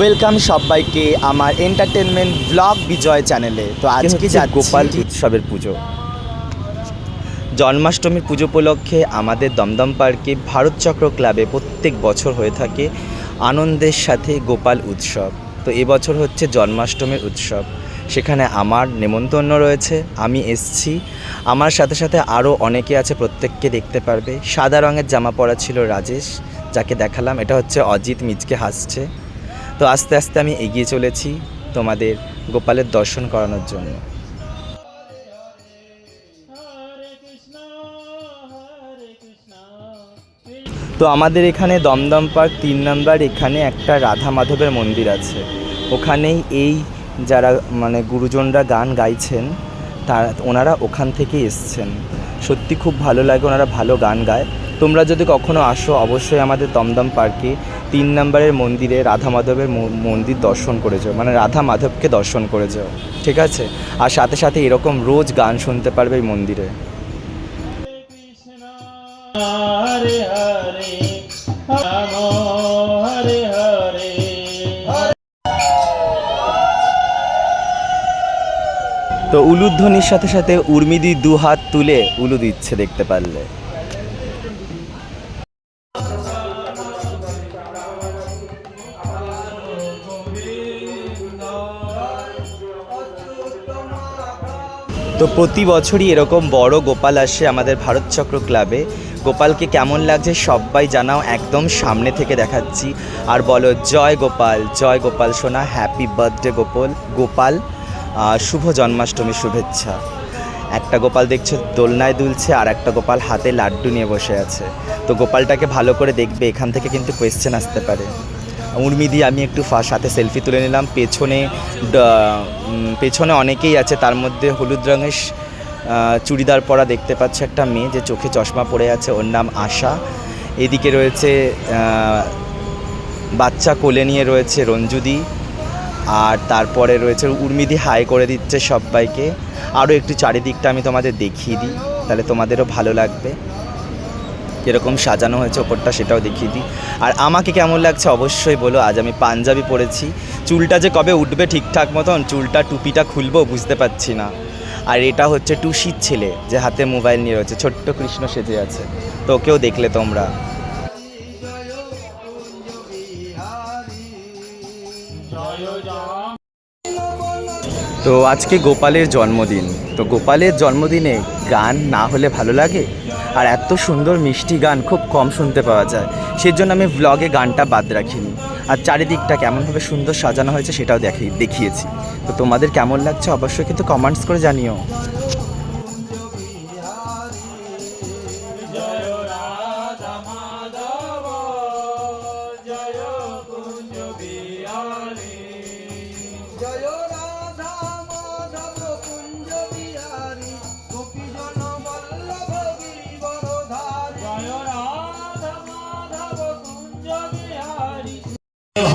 Welcome সবাইকে আমার entertainment blog বিজয় চ্যানেলে তো আজকে যাচ্ছি গোপাল উৎসবের পুজো। জন্মাষ্টমীর পুজো উপলক্ষে আমাদের দমদম পার্কে ভারত চক্র ক্লাবে প্রত্যেক বছর হয়ে থাকে আনন্দের সাথে গোপাল উৎসব। তো এবছর হচ্ছে জন্মাষ্টমীর উৎসব। সেখানে আমার নেমন্তন্ন রয়েছে আমি এসছি। আমার সাথে সাথে আরও অনেকে আছে প্রত্যেককে দেখতে পারবে। সাদা রঙের জামা পরা ছিল রাজেশ যাকে দেখালাম। এটা হচ্ছে অজিত মিজকে হাসছে। তো আস্তে আস্তে আমি এগিয়ে চলেছি তোমাদের গোপালের দর্শন করানোর জন্য। তো আমাদের এখানে দমদম পার্ক তিন নম্বর, এখানে একটা রাধা মাধবের মন্দির আছে। ওখানেই এই যারা মানে গুরুজনরা গান গাইছেন, তারা, ওনারা ওখান থেকেই এসছেন। সত্যি খুব ভালো লাগে ওনারা ভালো গান গায়। তোমরা যদি কখনো আসো, অবশ্যই আমাদের দমদম পার্কে তিন নম্বরের মন্দিরে রাধা মাধবের মন্দির দর্শন করে যাও মানে রাধা মাধবকে দর্শন করে যাও, ঠিক আছে? আর সাথে সাথে এরকম রোজ গান শুনতে পারবে এই মন্দিরে। তো উলুধ্বনির সাথে সাথে উর্মিদি দু হাত তুলে উলু দিচ্ছে দেখতে পারলে। তো প্রতি বছরই এরকম বড় গোপাল আসে আমাদের ভারতচক্র ক্লাবে। গোপালকে কেমন লাগছে সবাই জানাও, একদম সামনে থেকে দেখাচ্ছি। আর বলো, জয় গোপাল জয় গোপাল সোনা হ্যাপি বার্থডে গোপাল গোপাল শুভ জন্মাষ্টমীর শুভেচ্ছা। একটা গোপাল দেখছ, দোলনায় দুলছে, আর একটা গোপাল হাতে লাড্ডু নিয়ে বসে আছে। তো গোপালটাকে ভালো করে দেখবে, এখান থেকে কিন্তু কোয়েশ্চেন আসতে পারে। উর্মি দিয়ে আমি একটু সাথে সেলফি তুলে নিলাম। পেছনে পেছনে অনেকেই আছে, তার মধ্যে হলুদ রঙের চুড়িদার পরা দেখতে পাচ্ছে একটা মেয়ে যে চোখে চশমা পরে আছে, ওর নাম আশা। এদিকে রয়েছে বাচ্চা কোলে নিয়ে রয়েছে রঞ্জুদি আর তারপরে রয়েছে উর্মিদি হাই করে দিচ্ছে সবাইকে। আরও একটু চারিদিকটা আমি তোমাদের দেখিয়ে দিই, তাহলে তোমাদেরও ভালো লাগবে। কীরকম সাজানো হয়েছে ওপরটা সেটাও দেখিয়ে দিই। আর আমাকে কেমন লাগছে অবশ্যই বলো, আজ আমি পাঞ্জাবি পরেছি। চুলটা যে কবে উঠবে ঠিকঠাক মতন, চুলটা, টুপিটা খুলবো বুঝতে পারছি না। আর এটা হচ্ছে টুসির ছেলে, যে হাতে মোবাইল নিয়ে রয়েছে, ছোট্ট কৃষ্ণ সেজে আছে। তো ওকেও দেখলে তোমরা। তো আজকে গোপালের জন্মদিন। তো গোপালের জন্মদিনে গান না হলে ভালো লাগে? আর এত সুন্দর মিষ্টি গান খুব কম শুনতে পাওয়া যায়। সেই জন্য আমি ব্লগে গানটা বাদ রাখিনি। আর চারিদিকটা কেমনভাবে সুন্দর সাজানো হয়েছে সেটাও দেখি দেখিয়েছি। তো তোমাদের কেমন লাগছে অবশ্যই কিন্তু কমেন্টস করে জানিও। জয়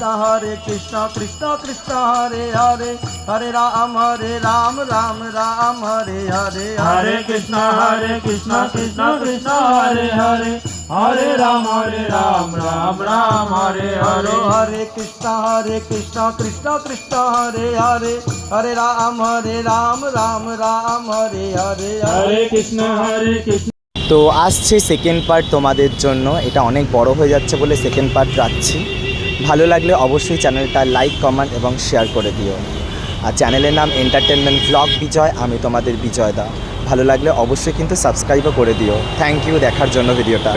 কৃষ্ণ হরে কৃষ্ণ কৃষ্ণ কৃষ্ণ হরে হরে। হরে রাম হরে রাম রাম রাম হরে হরে হরে। কৃষ্ণ হরে কৃষ্ণ কৃষ্ণ কৃষ্ণ হরে হরে। হরে রাম হরে রাম রাম রাম হরে হরে। হরে কৃষ্ণ হরে কৃষ্ণ কৃষ্ণ কৃষ্ণ হরে হরে। হরে রাম হরে রাম রাম রাম হরে হরে হরে হরে। কৃষ্ণ হরে কৃষ্ণ। তো আসছে সেকেন্ড পার্ট তোমাদের জন্য। এটা অনেক বড় হয়ে যাচ্ছে বলে সেকেন্ড পার্ট রাখছি। ভালো লাগলে অবশ্যই চ্যানেলটা লাইক, কমেন্ট এবং শেয়ার করে দিও। আর চ্যানেলের নাম এন্টারটেনমেন্ট ব্লগ বিজয় আমি তোমাদের বিজয় দা ভালো লাগলে অবশ্যই কিন্তু সাবস্ক্রাইবও করে দিও। থ্যাংক ইউ দেখার জন্য ভিডিওটা